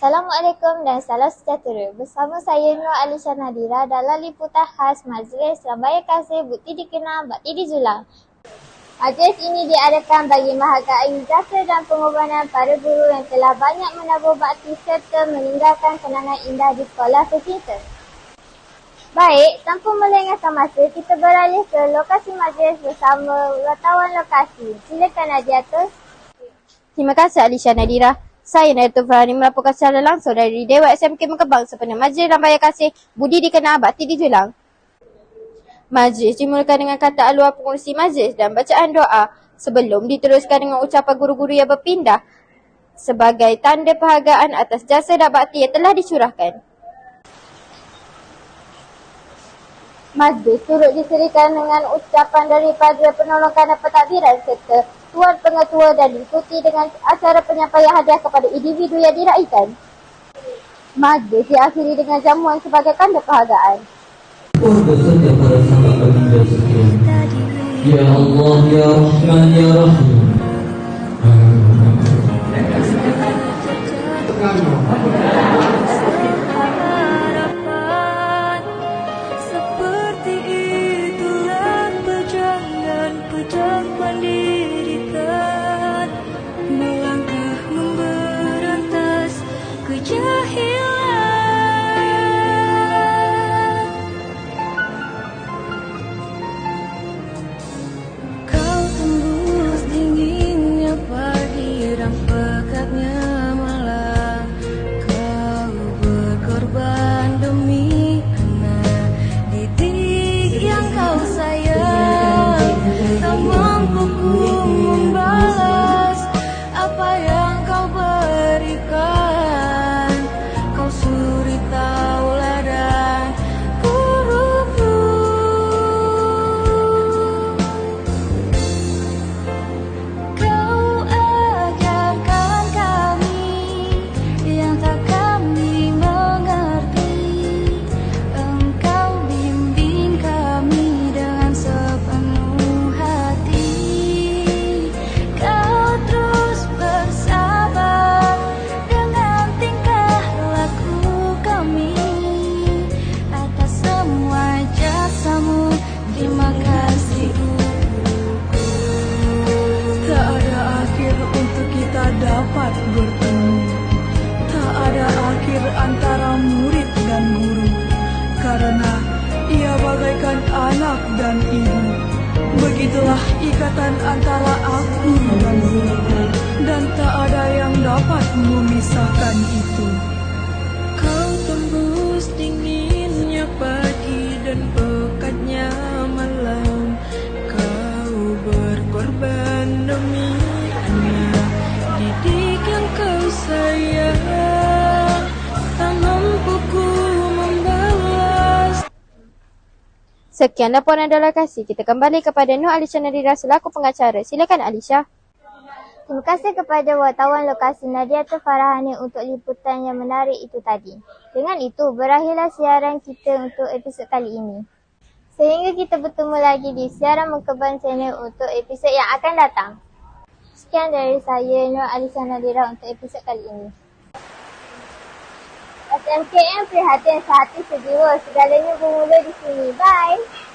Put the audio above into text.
Assalamualaikum dan salam sejahtera. Bersama saya Nur Alisha Nadira dalam liputan khas Majlis Rambaya Kasih Bukti Dikenal Bakti Dijulang. Majlis ini diadakan bagi menghargai jasa dan pengorbanan para guru yang telah banyak menabur bakti serta meninggalkan kenangan indah di sekolah tercinta. Baik, tanpa melengahkan masa, kita beralih ke lokasi majlis bersama wartawan lokasi. Silakan Adiatus. Terima kasih Alisha Nadira. Saya Nayatul Farhani melaporkan secara langsung dari Dewan SMK Mekebang sepenuh Majlis Rambaya Kasih Budi Dikenal Bakti Dijulang. Majlis dimulakan dengan kata aluah pengurusi majlis dan bacaan doa sebelum diteruskan dengan ucapan guru-guru yang berpindah sebagai tanda perhargaan atas jasa dan bakti yang telah dicurahkan. Majlis turut diserikan dengan ucapan daripada penolong dan pentadbiran serta Tuan Pengetua dan diikuti dengan acara penyampaian hadiah kepada individu yang diraikan. Majlis diakhiri dengan jamuan sebagai tanda sekalian. Ya Allah, Ya Rahman, Ya Rahim. Anak dan ibu. Begitulah ikatan antara aku dan guru Dan tak ada yang dapat memisahkan itu Sekian laporan dari lokasi. Kita kembali kepada Nur Alisha Nadira selaku pengacara. Silakan Alisha. Terima kasih kepada wartawan lokasi Nadiatul Farahani untuk liputan yang menarik itu tadi. Dengan itu, berakhirlah siaran kita untuk episod kali ini. Sehingga kita bertemu lagi di siaran Mengkeban Channel untuk episod yang akan datang. Sekian dari saya, Nur Alisa Nadira untuk episod kali ini. SMKM prihatin sehati sejiwa. Segalanya bermula di sini. Bye!